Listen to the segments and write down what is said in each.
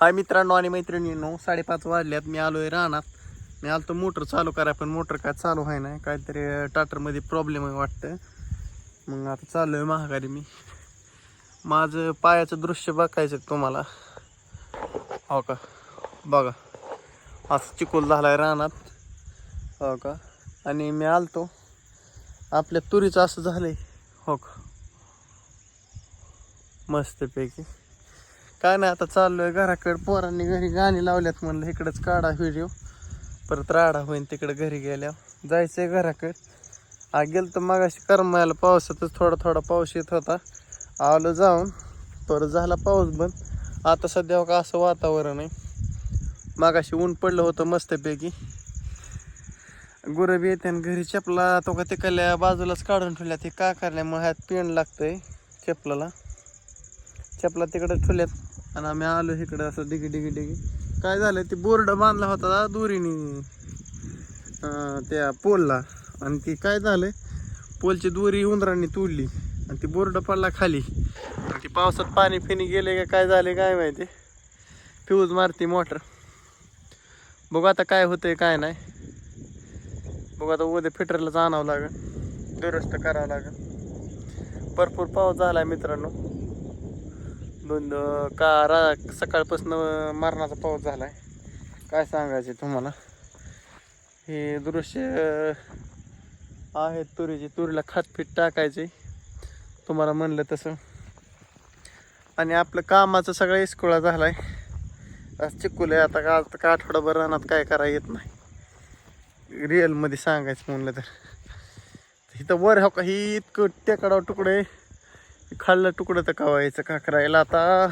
हाय मित्रांनो आणि मैत्रिणींनो साडेपाच वाजल्यात मी आलो आहे रानात. मी आलो तर मोटर चालू करा पण मोटर काय चालू आहे ना काहीतरी टाटरमध्ये प्रॉब्लेम आहे वाटतं. मग आता चालू आहे महागारी मी. माझं पायाचं दृश्य बघायचं आहे तुम्हाला. हो का? बघा. असं चिकोल आहे रानात. हो का? आणि मी आलतो. आपल्या तुरीचं असं झालं आहे हो का? मस्तपैकी. काय नाही आता चाललोय घराकडे. पोरांनी घरी गाणी लावल्यात म्हणलं इकडंच काढा व्हिडिओ. परत राडा होईन तिकडे घरी गेल्या जायचंय घराकडे. आ गेलं तर मगाशी करमायला पावसातच थोडा थोडा पाऊस येत होता. आलो जाऊन परत झाला पाऊस बंद. आता सध्या का असं वातावरण आहे. मागाशी ऊन पडलं होतं मस्तपैकी. गुरबी येते आणि घरी चपला तो का तिकडल्या बाजूलाच काढून ठेवल्या ते का करल्यामुळे ह्यात पेंड लागतंय चपलाला. चपला तिकडे ठेवल्यात. आणि आम्ही आलो इकडे असं डिगी डिगी डिगी. काय झालं ते बोर्ड बांधला होता दोरीने त्या पोलला. आणि ती काय झालं पोलची दोरी उंदरांनी तोडली. आणि ती बोर्ड पडला खाली. आणि ती पावसात पाणी फिनी गेले का काय झाले काय माहिती. फ्यूज मारती मोटर. बघू आता काय होतंय काय नाही. बघू आता उद्या फिटरलाच आणावं लागेल दुरुस्त करावं लागेल भरपूर पाऊस झाला मित्रांनो. दोन का रा सकाळपासून मरणाचा पाऊस झाला आहे काय सांगायचे तुम्हाला? हे दृश्य आहेत आहे तुरीची. तुरीला खातपीठ टाकायचे तुम्हाला म्हणलं तसं. आणि आपलं कामाचं सगळं इस्कुळा झाला आहे आज चिकूल आहे. आता का आता का आठवडाभर राहणार काय करा येत नाही. रिअलमध्ये सांगायचं म्हणलं तर. इथं वर हो का? ही इतकं टेकडाव तुकडे खाल्लं तुकडं तर कवायचं का करायला आता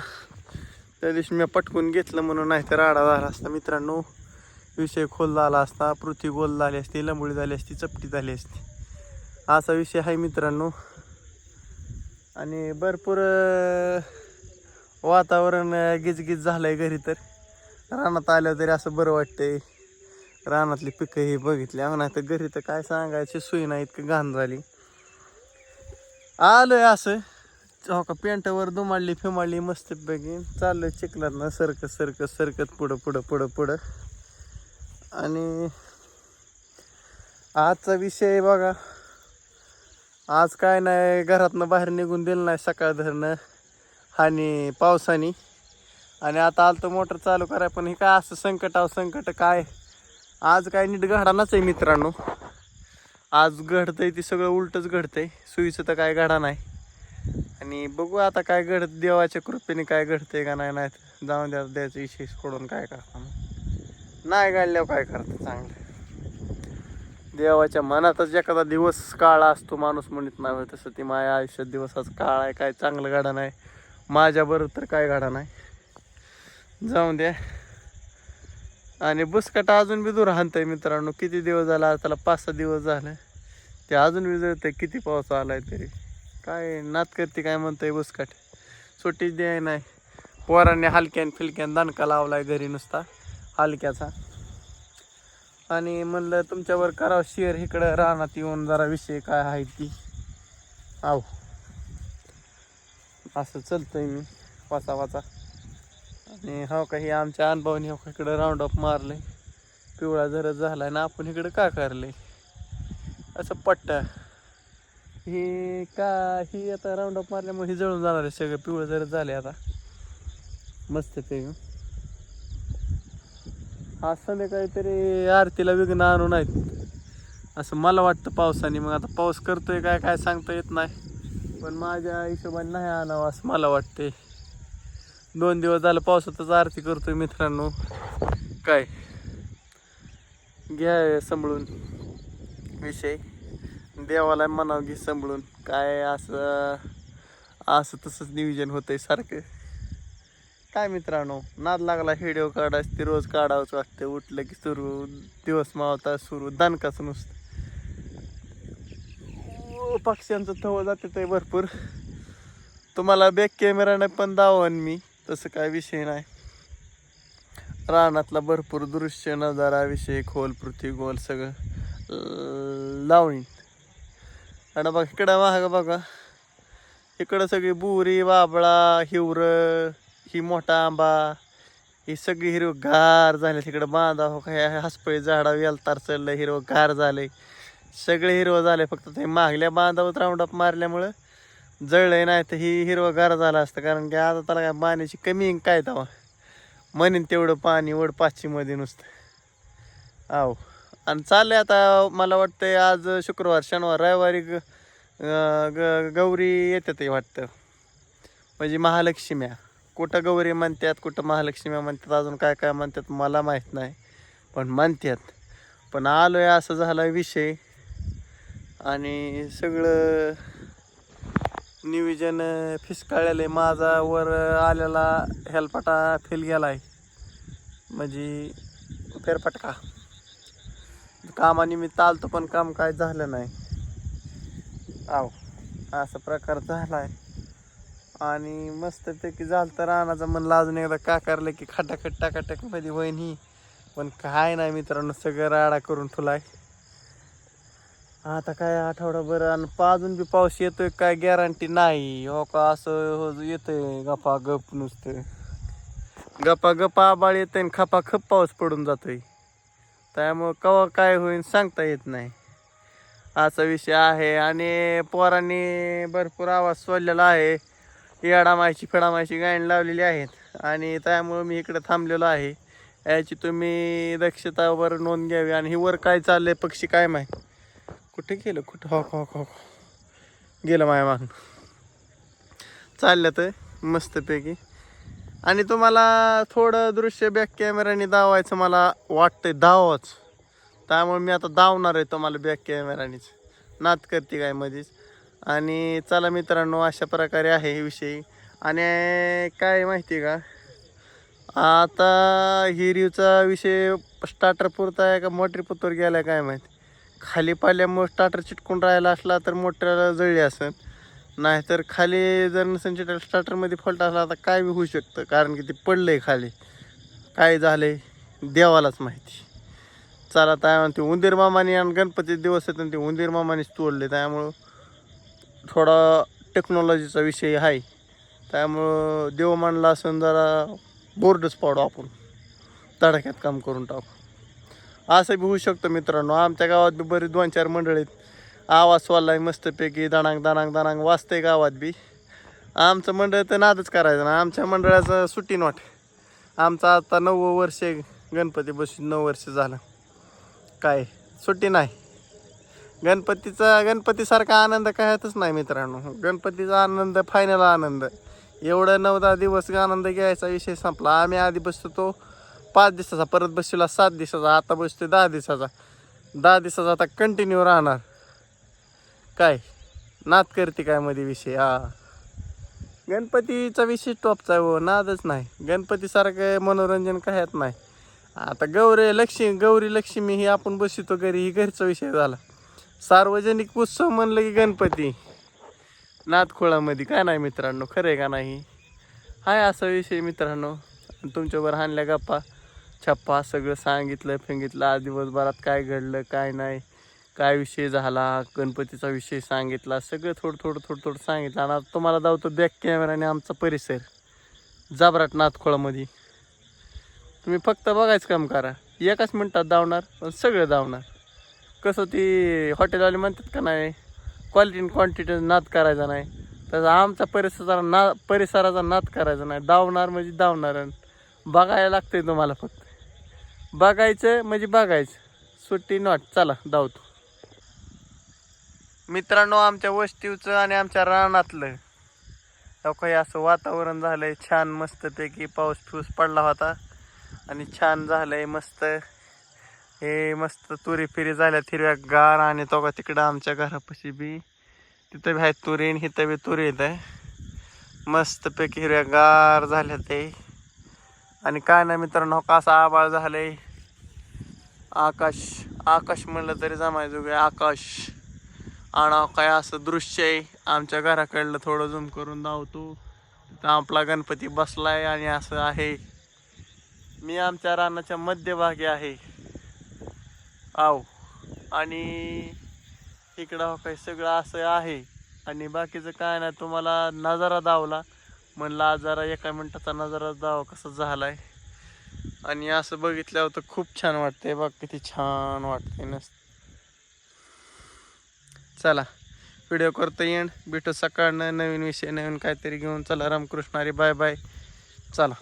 त्या दिवशी मी पटकून घेतलं म्हणून नाही तर आडा झाला असता मित्रांनो. विषय खोल झाला असता पृथ्वी गोल झाली असती लंबोळी झाली असती चपटी झाली असती. असा विषय आहे मित्रांनो. आणि भरपूर वातावरण गिजगीज झालं आहे घरी तर. रानात आलं तरी असं बरं वाटतंय. रानातली पिकं ही बघितली. अहो नाही तर घरी तर काय सांगायची सोय नाही इतकं घाण झाली. आलोय असं. हो का पेंटावर दुमाडली फिमाडली मस्त पैकी चिखलात ना सरकत सरकत सरकत पुढं पुढं पुढं पुढं. आणि आजचा विषय बघा. आज काय नाही घरातनं बाहेर निघून दिलं नाही सकाळ धरणं आणि पावसाने. आणि आता आलं तर मोटर चालू कराय पण हे काय असं संकट आव संकट काय? आज काय नीट घडानाच आहे मित्रांनो. आज घडतंय ते सगळं उलटच घडतंय. सुईचं तर काय घडा नाही. आणि बघू आता काय घडत देवाच्या कृपेने काय घडतंय का नाही नाही जाऊन द्या द्यायचं विषय सोडून काय करता मग. नाही घडल्यावर काय करतं चांगलं देवाच्या मनातच एखादा दिवस काळा असतो माणूस म्हणत नाही तसं ती माझ्या आयुष्यात दिवसाच काळ आहे काय चांगलं गाडा नाही. माझ्याबरोबर तर काय गाडा नाही. जाऊन द्या. आणि बुसकाट अजून बी दूर हाणतंय मित्रांनो किती दिवस झाला त्याला पाच सहा दिवस झाले. ते अजून विजळतंय किती पाऊस आहे तरी. काय नात करते काय म्हणतंय बुसकाट सुट्टीच द्याय नाही. पोरांनी हलक्यान फिलक्यान दणका लावलाय घरी नुसता हलक्याचा. आणि म्हणलं तुमच्यावर करावं शेअर इकडं राहणार येऊन जरा विषय काय आहे ती. आहो. असं चलतोय मी वाचा वाचा. आणि हो काही आमच्या अनुभवाने हो का इकडं राऊंड अप मारले पिवळा जरच आहे ना आपण इकडं का करले असं पट्ट. हे का ही आता राऊंड अप मारल्यामुळे हे जळून जाणार आहे सगळं. पिवळं जर झाले आता. मस्त ते. आज संध्याकाळी तरी आरतीला विघ्न आणू नाहीत असं मला वाटतं पावसाने. मग आता पाऊस करतोय काय काय सांगता येत नाही. पण माझ्या हिशोबाने नाही आणावं असं मला वाटते दोन दिवस झालं पावसातच आरती करतोय मित्रांनो. काय? घ्या सांभाळून. विषय. देवाला म्हणावं घे सांभाळून. काय असं असं तसंच नियोजन आहे सारखं. काय मित्रांनो नाद लागला व्हिडिओ काढायचं ते रोज काढावंच वाटतं उठलं की सुरू दिवस मावता सुरू दणकाच नुसतं. पक्ष्यांचं थव जाते ते भरपूर. तुम्हाला बॅक कॅमेराने पण दावन मी तसं काय विषय नाही. रानातला भरपूर दृश्य नजारा विषय खोल पृथ्वी गोल सगळं. लावणी आणि बघ इकडं महाग बघा. इकडं सगळी बुरी बाबळा हिवर ही मोठा आंबा ही सगळी हिरव गार झाले. तिकडं बांधा हो काय हसपळी झाडा वेलतार चढलं हिरवं गार झाले सगळे हिरवं झाले फक्त ते मागल्या बांधावर राऊंडअप मारल्यामुळं जळलंय नाही तर ही हिरवं गार झालं असतं. कारण की आता त्याला काय पाण्याची कमी काय तेव्हा? म्हणेन तेवढं पाणी वड पाचशेमध्ये नुसतं. आहो. आणि चाललंय आता मला वाटतंय आज शुक्रवार शनिवार रविवारी ग ग गौरी येतात हे वाटतं. म्हणजे महालक्ष्म्या कुठं गौरी म्हणतात कुठं महालक्ष्म्या म्हणतात अजून काय काय म्हणतात मला माहीत नाही पण म्हणतात पण आलोय असं झाला विषय. आणि सगळं नियोजन फिसकाळलेलं आहे माझा वर आलेला हेलपाटा फेल गेला आहे म्हणजे फेरफटका. कामानिमित्त आलतो पण काम काय झालं नाही. आव असा प्रकार झाला आहे आणि मस्तपैकी झालं तर रानाचं म्हणलं अजून एकदा का करलं की खटाखट टाकाटकमध्ये होईन ही. पण काय नाही मित्रांनो सगळं राडा करून ठुलाय. आता काय आठवडाभर आणि पा- अजून बी पाऊस येतोय काय गॅरंटी नाही. हो का असं हो- येतोय गपा गप नुसतं. गपा गपा आबाळ येतोय आणि खपा खप पाऊस पडून जातोय. त्यामुळं कवा काय होईल सांगता येत नाही. असा विषय आहे आणि पोरांनी भरपूर आवाज सोडलेला आहे. येडामायची फेडामायची गायन लावलेली आहेत आणि त्यामुळं मी इकडे थांबलेलो आहे. याची तुम्ही दक्षतावर नोंद घ्यावी आणि ही वर काय चाललंय पक्षी काय माय कुठे गेलं? कुठं? हो, हो हो हो. गेलं माया मागून. चाललं तर मस्तपैकी. आणि तुम्हाला थोडं दृश्य बॅक कॅमेऱ्याने दावायचं मला वाटतंय दावाच. त्यामुळे मी आता दावणार आहे तुम्हाला बॅक कॅमेरानेच नात करते काय मध्येच आणि चला मित्रांनो अशा प्रकारे आहे हे विषयी. आणि काय माहिती का? आता हिरीचा विषय स्टार्टर पुरता आहे का मोटरी पुतोर गेला काय माहिती? खाली पाल्यामुळे स्टार्टर चिटकून राहिला असला तर मोटरला जळली असेल. नाहीतर खाली जर नसेल स्टार्टरमध्ये फॉल्ट असला तर काय बी होऊ शकतं कारण की ते पडलं आहे खाली. काय झालंय देवालाच माहिती. चला काय म्हणते उंदीर मामाने आणि गणपती दिवस आहेत आणि ते उंदीर मामानेच तोडले त्यामुळं थोडा टेक्नॉलॉजीचा विषय आहे. त्यामुळं देव मानला असून जरा बोर्डच पाडू आपण. तडाख्यात काम करून टाकू. असं बी होऊ शकतं मित्रांनो. आमच्या गावात बी बरीच दोन चार मंडळ आहेत. आवाज सोडलाय मस्तपैकी दणांग दणांग दणांग वाजते गावात बी. आमचं मंडळ तर नादच करायचं ना. आमच्या मंडळाचं सुट्टी नॉट आमचं आता नव्वद वर्ष गणपती बसून नऊ वर्ष झालं. काय? सुट्टी नाही. गणपतीचा गणपतीसारखा आनंद कायतच नाही मित्रांनो. गणपतीचा आनंद फायनल आनंद. एवढं नऊ दहा दिवस आनंद घ्यायचा विषय संपला. आम्ही आधी बसतो तो पाच दिवसाचा. परत बसला सात दिवसाचा. आता बसतो दहा दिवसाचा. दहा दिवसाचा आता कंटिन्यू राहणार. काय? नाद करते काय मध्ये विषय? हा. गणपतीचा विषय टॉपचा आहे हो नादच नाही. गणपतीसारखं मनोरंजन कायच नाही. आता गौरी लक्ष्मी गौरी लक्ष्मी ही आपण बसितो घरी ही घरचा विषय झाला. सार्वजनिक उत्सव म्हणलं की गणपती. नादखोळामध्ये काय नाही मित्रांनो खरं आहे का नाही? हाय असा विषय मित्रांनो. तुमच्यावर हाणल्या गप्पा. छप्पा सगळं सांगितलं फिंगितलं आज दिवसभरात काय घडलं काय नाही. काय विषय झाला गणपतीचा विषय सांगितला सगळं थोडं थोडं थोडं थोडं सांगितलं. आणि आता तुम्हाला दावतो बॅक कॅमेराने आमचा परिसर. जाबराट नाथखोळामध्ये तुम्ही फक्त बघायचं काम करा. एकाच मिनटात धावणार पण सगळं धावणार. कसं ती हॉटेलवाले म्हणतात का नाही क्वालिटी आणि क्वांटिटी नाद करायचा नाही. तसं आमचा परिसराचा ना परिसराचा नाद करायचा नाही. धावणार म्हणजे धावणार आणि बघायला लागतंय तुम्हाला फक्त. बघायचं म्हणजे बघायचं. सुट्टी नॉट चला धावतो. मित्रांनो आमच्या वस्तीवचं आणि आमच्या रानातलं काही असं वातावरण झालंय. छान मस्तपैकी पाऊस फिऊस पडला होता. आणि छान झालंय मस्त. हे मस्त तुरी फिरी झाल्या हिरव्या गार आणि तो का तिकडं आमच्या घरापाशी बी. तिथं बी आहे तुरी आणि इथं बी तुरी येत आहे मस्तपैकी हिरव्या गार झाल्या ते. आणि काय नाही मित्रांनो हो कसं आबाळ झालंय. आकाश आकाश म्हणलं तरी जमायचं आकाश. आणि काय असं दृश्य आहे. आमच्या घराकडलं थोडं झूम करून धावतो. तिथं आपला गणपती बसलाय आणि असं आहे. मी आमच्या रानाच्या मध्यभागी आहे. आव. आणि इकडं हो सगळं असं आहे. आणि बाकीचं काय नाही तुम्हाला नजारा धावला म्हणलं आज जरा एका मिनटाचा नजारा दाव कसं झालाय. आणि असं बघितल्यावर तर खूप छान वाटतंय बघ किती छान वाटतंय नसतं. चला व्हिडिओ करतो येण भेटू सकाळनं नवीन विषय नवीन काहीतरी घेऊन. चला रामकृष्णारी बाय बाय. चला.